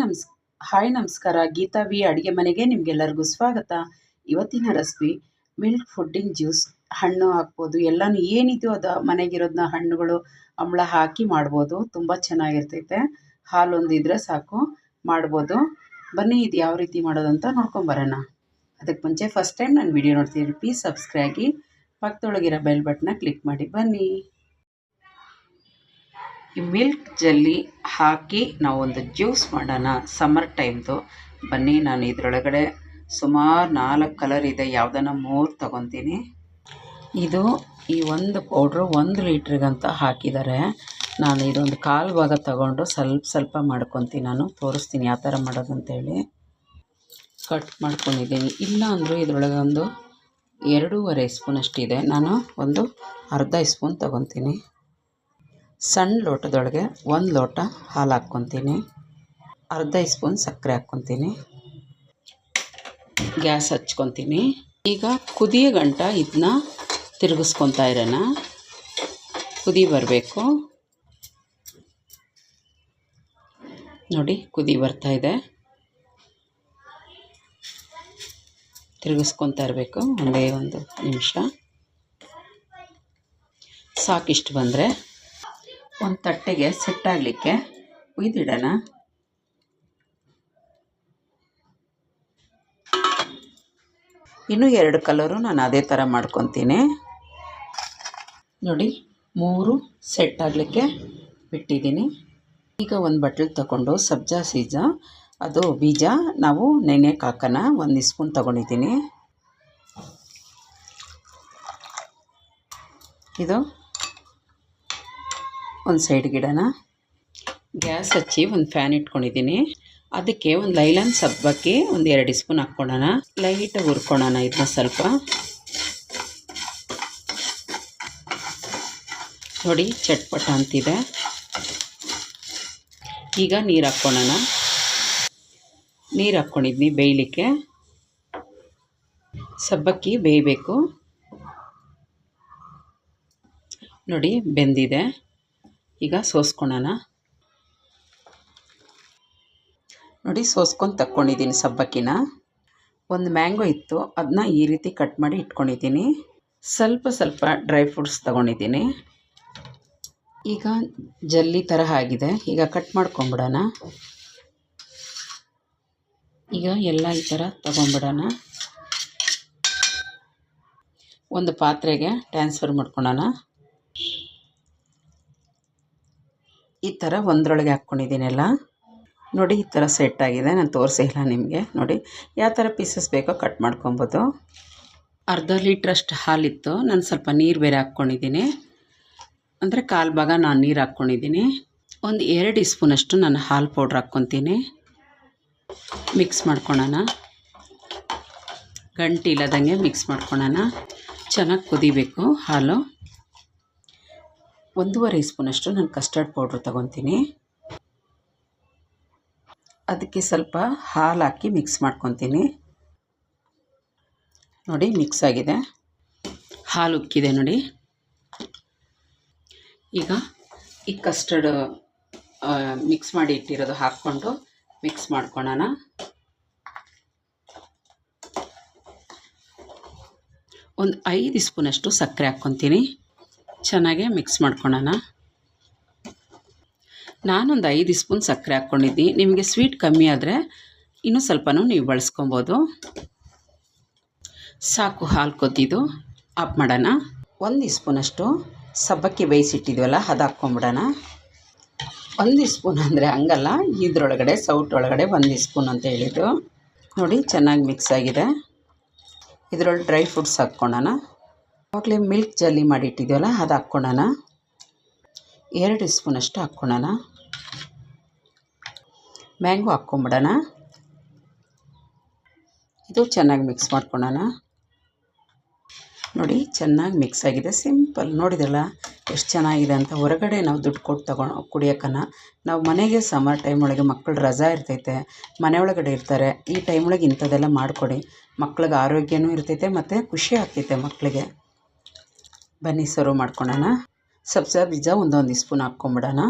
ನಮಸ್ hi ನಮಸ್ಕಾರ Geetha V ಅಡುಗೆ ಮನೆಗೆ ನಿಮಗೆಲ್ಲರಿಗೂ ಸ್ವಾಗತ. ಇವತ್ತಿನ ರೆಸಿಪಿ ಮಿಲ್ಕ್ ಫುಡ್ಡಿಂಗ್ ಜ್ಯೂಸ್. ಹಣ್ಣು ಹಾಕ್ಬೋದು. ಎಲ್ಲನೂ ಏನಿದೆಯೋ ಅದು ಮನೆಗಿರೋದನ್ನ ಹಣ್ಣುಗಳು ಅಂಬಳ ಹಾಕಿ ಮಾಡ್ಬೋದು. ತುಂಬ ಚೆನ್ನಾಗಿರ್ತೈತೆ. ಹಾಲು ಒಂದು ಇದ್ದರೆ ಸಾಕು. ಮಾಡ್ಬೋದು. ಬನ್ನಿ ಇದು ಯಾವ ರೀತಿ ಮಾಡೋದಂತ ನೋಡ್ಕೊಂಬರೋಣ ಅದಕ್ಕೆ ಮುಂಚೆ ಫಸ್ಟ್ ಟೈಮ್ ನಾನು ವಿಡಿಯೋ ನೋಡ್ತೀನಿ ಪ್ಲೀಸ್ ಸಬ್ಸ್ಕ್ರೈಬ್ ಆಗಿ ಪಕ್ಕದೊಳಗಿರೋ ಬೆಲ್ ಬಟನ್ನ ಕ್ಲಿಕ್ ಮಾಡಿ. ಬನ್ನಿ. ಈ ಮಿಲ್ಕ್ ಜಲ್ಲಿ ಹಾಕಿ ನಾವೊಂದು ಜ್ಯೂಸ್ ಮಾಡೋಣ. ಸಮ್ಮರ್ ಟೈಮ್ದು ಬನ್ನಿ, ನಾನು ಇದರೊಳಗಡೆ ಸುಮಾರು ನಾಲ್ಕು ಕಲರ್ ಇದೆ. ಯಾವುದನ್ನ ಮೂರು ತಗೊತೀನಿ. ಇದು ಈ ಒಂದು ಪೌಡ್ರು ಒಂದು ಲೀಟ್ರಿಗಂತ ಹಾಕಿದ್ದಾರೆ. ನಾನು ಇದೊಂದು ಕಾಲು ಭಾಗ ತಗೊಂಡು ಸ್ವಲ್ಪ ಸ್ವಲ್ಪ ಮಾಡ್ಕೊತೀನಿ ನಾನು. ತೋರಿಸ್ತೀನಿ ಯಾವ ಥರ ಮಾಡೋದಂತೇಳಿ. ಕಟ್ ಮಾಡ್ಕೊಂಡಿದ್ದೀನಿ. ಇಲ್ಲ ಅಂದರೂ ಇದರೊಳಗೆ ಒಂದು ಎರಡೂವರೆ ಸ್ಪೂನ್ ಅಷ್ಟಿದೆ ನಾನು ಒಂದು ಅರ್ಧ ಸ್ಪೂನ್ ತೊಗೊತೀನಿ. ಸಣ್ಣ ಲೋಟದೊಳಗೆ ಒಂದು ಲೋಟ ಹಾಲು ಹಾಕ್ಕೊತೀನಿ. ಅರ್ಧ ಸ್ಪೂನ್ ಸಕ್ಕರೆ ಹಾಕ್ಕೊತೀನಿ. ಗ್ಯಾಸ್ ಹಚ್ಕೊತೀನಿ. ಈಗ ಕುದಿಯ ಗಂಟ ಇದನ್ನ ತಿರುಗಿಸ್ಕೊತಾ ಇರೋಣ. ಕುದಿ ಬರಬೇಕು. ನೋಡಿ, ಕುದಿ ಬರ್ತಾ ಇದೆ. ತಿರುಗಿಸ್ಕೊತಾ ಇರಬೇಕು, ಒಂದೇ ಒಂದು ನಿಮಿಷ. ಸಾಕಿಷ್ಟು ಬಂದರೆ ಒಂದು ತಟ್ಟೆಗೆ ಸೆಟ್ ಆಗಲಿಕ್ಕೆ ಉಯ್ದಿಡೋಣ. ಇನ್ನೂ ಎರಡು ಕಲರು ನಾನು ಅದೇ ಥರ ಮಾಡ್ಕೊತೀನಿ. ನೋಡಿ, ಮೂರು ಸೆಟ್ ಆಗಲಿಕ್ಕೆ ಬಿಟ್ಟಿದ್ದೀನಿ. ಈಗ ಒಂದು ಬಟ್ಲು ತಗೊಂಡು ಸಬ್ಜಾ ಸೀಜ, ಅದು ಬೀಜ ನಾವು ನೆನೆಯಕ್ಕೆ ಹಾಕೋಣ ಒಂದು ಸ್ಪೂನ್ ತೊಗೊಂಡಿದ್ದೀನಿ. ಇದು ಒಂದು ಸೈಡ್ ಗಿಡನ ಗ್ಯಾಸ್ ಹಚ್ಚಿ ಒಂದು ಫ್ಯಾನ್ ಇಟ್ಕೊಂಡಿದ್ದೀನಿ. ಅದಕ್ಕೆ ಒಂದು ಲೈಲನ್ ಸಬ್ಬಕ್ಕಿ ಒಂದು ಎರಡು ಸ್ಪೂನ್ ಹಾಕ್ಕೊಳ್ಳೋಣ. ಲೈಟಾಗಿ ಹುರ್ಕೊಳ್ಳೋಣ ಇದನ್ನ ಸ್ವಲ್ಪ. ನೋಡಿ, ಚಟ್ಪಟ ಅಂತಿದೆ. ಈಗ ನೀರು ಹಾಕ್ಕೊಳ್ಳೋಣ. ನೀರು ಹಾಕ್ಕೊಂಡಿದ್ನಿ ಬೇಯಲಿಕ್ಕೆ. ಸಬ್ಬಕ್ಕಿ ಬೇಯಬೇಕು. ನೋಡಿ, ಬೆಂದಿದೆ. ಈಗ ಸೋಸ್ಕೊಳ್ಳೋಣ ನೋಡಿ, ಸೋಸ್ಕೊಂಡು ತಕ್ಕೊಂಡಿದ್ದೀನಿ ಸಬ್ಬಕ್ಕಿನ. ಒಂದು ಮ್ಯಾಂಗೋ ಇತ್ತು ಅದನ್ನ ಈ ರೀತಿ ಕಟ್ ಮಾಡಿ ಇಟ್ಕೊಂಡಿದ್ದೀನಿ. ಸ್ವಲ್ಪ ಸ್ವಲ್ಪ ಡ್ರೈ ಫ್ರೂಟ್ಸ್ ತಗೊಂಡಿದ್ದೀನಿ. ಈಗ ಜಲ್ಲಿ ಥರ ಆಗಿದೆ. ಈಗ ಕಟ್ ಮಾಡ್ಕೊಂಬಿಡೋಣ. ಈಗ ಎಲ್ಲ ಈ ಥರ ತೊಗೊಂಬಿಡೋಣ. ಒಂದು ಪಾತ್ರೆಗೆ ಟ್ರಾನ್ಸ್ಫರ್ ಮಾಡ್ಕೊಳೋಣ. ಈ ಥರ ಒಂದರೊಳಗೆ ಹಾಕ್ಕೊಂಡಿದ್ದೀನಲ್ಲ. ನೋಡಿ ಈ ಥರ ಸೆಟ್ ಆಗಿದೆ. ನಾನು ತೋರಿಸಿಲ್ಲ ನಿಮಗೆ. ನೋಡಿ ಯಾವ ಥರ ಪೀಸಸ್ ಬೇಕೋ ಕಟ್ ಮಾಡ್ಕೊಬೋದು. ಅರ್ಧ ಲೀಟ್ರಷ್ಟು ಹಾಲಿತ್ತು. ನಾನು ಸ್ವಲ್ಪ ನೀರು ಬೇರೆ ಹಾಕ್ಕೊಂಡಿದ್ದೀನಿ. ಅಂದರೆ ಕಾಲು ಭಾಗ ನಾನು ನೀರು ಹಾಕ್ಕೊಂಡಿದ್ದೀನಿ. ಒಂದು ಎರಡು ಸ್ಪೂನಷ್ಟು ನಾನು ಹಾಲು ಪೌಡ್ರ್ ಹಾಕ್ಕೊತೀನಿ. ಮಿಕ್ಸ್ ಮಾಡ್ಕೊಳೋಣ. ಗಂಟಿ ಇಲ್ಲದಂಗೆ ಮಿಕ್ಸ್ ಮಾಡ್ಕೊಳೋಣ. ಚೆನ್ನಾಗಿ ಕುದಿಬೇಕು ಹಾಲು. ಒಂದೂವರೆ ಸ್ಪೂನಷ್ಟು ನಾನು ಕಸ್ಟರ್ಡ್ ಪೌಡ್ರ್ ತೊಗೊತೀನಿ ಅದಕ್ಕೆ ಸ್ವಲ್ಪ ಹಾಲು ಹಾಕಿ ಮಿಕ್ಸ್ ಮಾಡ್ಕೊತೀನಿ. ನೋಡಿ, ಮಿಕ್ಸ್ ಆಗಿದೆ. ಹಾಲು ಉಕ್ಕಿದೆ ನೋಡಿ. ಈಗ ಈ ಕಸ್ಟರ್ಡ್ ಮಿಕ್ಸ್ ಮಾಡಿ ಇಟ್ಟಿರೋದು ಹಾಕ್ಕೊಂಡು ಮಿಕ್ಸ್ ಮಾಡ್ಕೊಳ್ಳೋಣ ಒಂದು ಐದು ಸ್ಪೂನಷ್ಟು ಸಕ್ಕರೆ ಹಾಕ್ಕೊತೀನಿ. ಚೆನ್ನಾಗೆ ಮಿಕ್ಸ್ ಮಾಡ್ಕೊಳ್ಳೋಣ ನಾನೊಂದು ಐದು ಸ್ಪೂನ್ ಸಕ್ಕರೆ ಹಾಕ್ಕೊಂಡಿದ್ದೀನಿ. ನಿಮಗೆ ಸ್ವೀಟ್ ಕಮ್ಮಿ ಆದರೆ ಇನ್ನೂ ಸ್ವಲ್ಪನೂ ನೀವು ಬಳಸ್ಕೊಬೋದು. ಸಾಕು ಹಾಲು ಕೊದ್ದಿದ್ದು. ಆಫ್ ಮಾಡೋಣ. ಒಂದು ಸ್ಪೂನಷ್ಟು ಸಬ್ಬಕ್ಕಿ ಬೇಯಿಸಿಟ್ಟಿದ್ವಲ್ಲ, ಅದು ಹಾಕ್ಕೊಂಬಿಡೋಣ ಒಂದು ಸ್ಪೂನ್ ಅಂದರೆ ಹಂಗಲ್ಲ, ಇದ್ರೊಳಗಡೆ ಸೌಟ್ ಒಳಗಡೆ ಒಂದು ಸ್ಪೂನ್ ಅಂತ ಹೇಳಿದ್ದು. ನೋಡಿ, ಚೆನ್ನಾಗಿ ಮಿಕ್ಸ್ ಆಗಿದೆ. ಇದರೊಳಗೆ ಡ್ರೈ ಫ್ರೂಟ್ಸ್ ಹಾಕ್ಕೊಳ್ಳೋಣ ಆವಾಗಲೇ ಮಿಲ್ಕ್ ಜಲ್ಲಿ ಮಾಡಿಟ್ಟಿದ್ದೀವಲ್ಲ ಅದು ಹಾಕ್ಕೊಳ್ಳೋಣ ಎರಡು ಸ್ಪೂನಷ್ಟು ಹಾಕ್ಕೊಳ್ಳೋಣ ಮ್ಯಾಂಗೋ ಹಾಕ್ಕೊಂಬಿಡೋಣ. ಇದು ಚೆನ್ನಾಗಿ ಮಿಕ್ಸ್ ಮಾಡ್ಕೊಳ್ಳೋಣ ನೋಡಿ, ಚೆನ್ನಾಗಿ ಮಿಕ್ಸ್ ಆಗಿದೆ. ಸಿಂಪಲ್. ನೋಡಿದ್ರಲ್ಲ, ಎಷ್ಟು ಚೆನ್ನಾಗಿದೆ ಅಂತ. ಹೊರಗಡೆ ನಾವು ದುಡ್ಡು ಕೊಟ್ಟು ತಗೊಂಡು ಕುಡಿಯೋಕ್ಕನ್ನ ನಾವು ಮನೆಗೆ ಸಮರ್ ಟೈಮ್ ಒಳಗೆ ಮಕ್ಕಳು ರಜಾ ಇರ್ತೈತೆ. ಮನೆ ಒಳಗಡೆ ಇರ್ತಾರೆ. ಈ ಟೈಮ್ ಒಳಗೆ ಇಂಥದ್ದೆಲ್ಲ ಮಾಡಿಕೊಡಿ. ಮಕ್ಳಿಗೆ ಆರೋಗ್ಯನೂ ಇರ್ತೈತೆ, ಮತ್ತು ಖುಷಿ ಆಗ್ತೈತೆ ಮಕ್ಕಳಿಗೆ ಬನ್ನಿ ಸರ್ವ್ ಮಾಡ್ಕೊಳ್ಳೋಣ ಸಬ್ಸ ಬೀಜ ಒಂದೊಂದು ಸ್ಪೂನ್ ಹಾಕ್ಕೊಂಬಿಡೋಣ.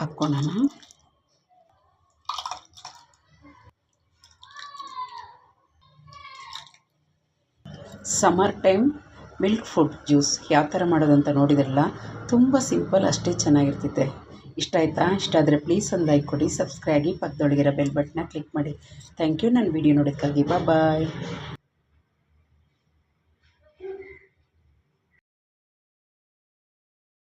ಹಾಕ್ಕೊಳ್ಳೋಣ summer time milk food juice ಯಾವ ಥರ ಮಾಡೋದಂತ ನೋಡಿದ್ರಲ್ಲ, ತುಂಬ ಸಿಂಪಲ್, ಅಷ್ಟೇ ಚೆನ್ನಾಗಿರ್ತೈತೆ ಇಷ್ಟ ಆಯಿತಾ? ಇಷ್ಟ ಆದರೆ ಪ್ಲೀಸ್ ಒಂದು ಲೈಕ್ ಕೊಡಿ ಸಬ್ಸ್ಕ್ರೈಬ್ ಆಗಿ ಪಕ್ಕದೊಳಗಿರೋ ಬೆಲ್ ಬಟನ್ನ ಕ್ಲಿಕ್ ಮಾಡಿ. ಥ್ಯಾಂಕ್ ಯು ನನ್ನ ವೀಡಿಯೋ ನೋಡೋದಕ್ಕಾಗಿ ಬಾಯ್